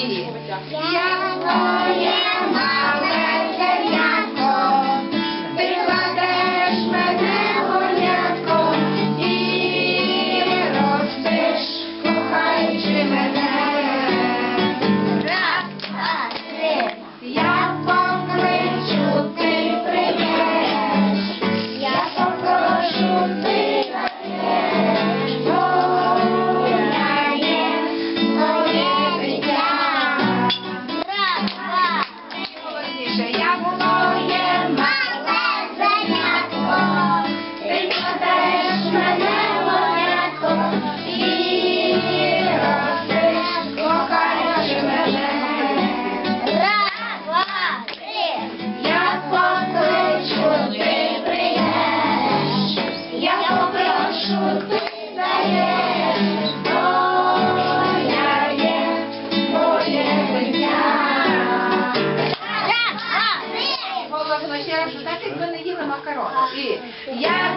我们叫亚耶 вже, значить, ми не їли макарони. І я